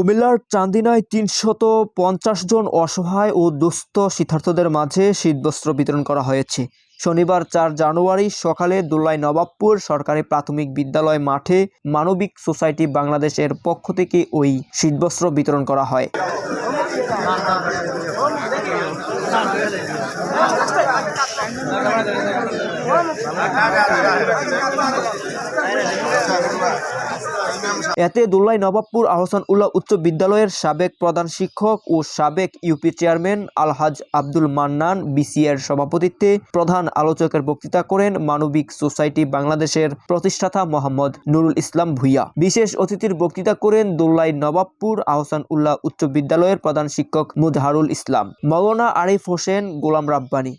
কুমিল্লার চান্দিনায় তিনশত পঞ্চাশ জন অসহায় ও দুস্থ শীতার্থদের মাঝে শীতবস্ত্র বিতরণ করা হয়েছে। শনিবার চার জানুয়ারি সকালে দোলাই নবাবপুর সরকারি প্রাথমিক বিদ্যালয় মাঠে মানবিক সোসাইটি বাংলাদেশের পক্ষ থেকে ওই শীতবস্ত্র বিতরণ করা হয়। এতে দোল্লাই নবাবপুর আহসান উল্লাহ উচ্চ বিদ্যালয়ের সাবেক প্রধান শিক্ষক ও সাবেক ইউপি চেয়ারম্যান আলহাজ আব্দুল মান্নান বিসিএর সভাপতিত্বে প্রধান আলোচকের বক্তৃতা করেন মানবিক সোসাইটি বাংলাদেশের প্রতিষ্ঠাতা মোহাম্মদ নুরুল ইসলাম ভুইয়া। বিশেষ অতিথির বক্তৃতা করেন দুল্লাই নবাবপুর আহসান উল্লাহ উচ্চ বিদ্যালয়ের প্রধান শিক্ষক মুজাহারুল ইসলাম। মৌলানা আরিফ হোসেন গোলাম রাব্বানি।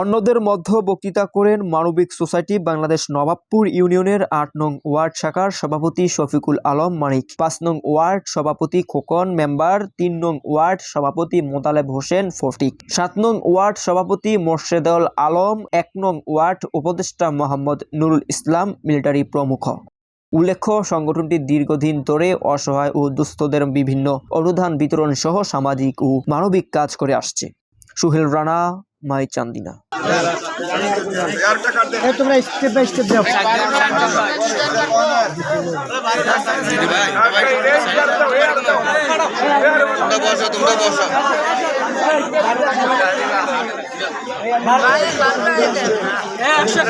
অন্যদের মধ্যে বক্তৃতা করেন মানবিক সোসাইটি বাংলাদেশ নবাবপুর ইউনিয়নের আট নং ওয়ার্ড শাখার সভাপতি শফিকুল আলম মানিক, পাঁচ নং ওয়ার্ড সভাপতি খোকন মেম্বার, তিন নং ওয়ার্ড সভাপতি মোতালেব হোসেন ফটিক, সাত নং ওয়ার্ড সভাপতি মোর্শেদুল আলম, এক নং ওয়ার্ড উপদেষ্টা মোহাম্মদ নুরুল ইসলাম মিলিটারি প্রমুখ। উল্লেখ্য, সংগঠনটি দীর্ঘদিন ধরে অসহায় ও দুস্থদের বিভিন্ন অনুদান বিতরণ সহ সামাজিক ও মানবিক কাজ করে আসছে। সুহেল রানা মাই চান্দিনা তোমরা স্টেপ বাই স্টেপ যাও তোমরা বসো তোমরা বসো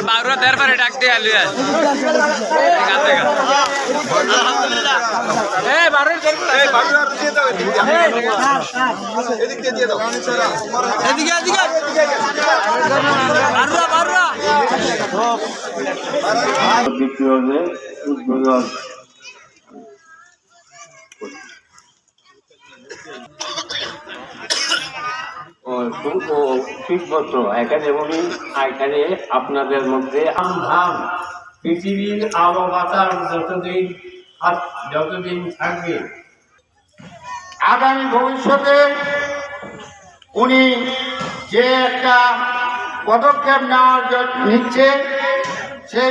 বারো দেড় পরে ডাক দিয়ে আলু এদিকে শীতবস্ত্র এখানে উনি এখানে আপনাদের মধ্যে আমধাম। পৃথিবীর আলো যতদিন যতদিন থাকবে, আগামী ভবিষ্যতে উনি যে একটা পদক্ষেপ নেওয়ার নিচ্ছে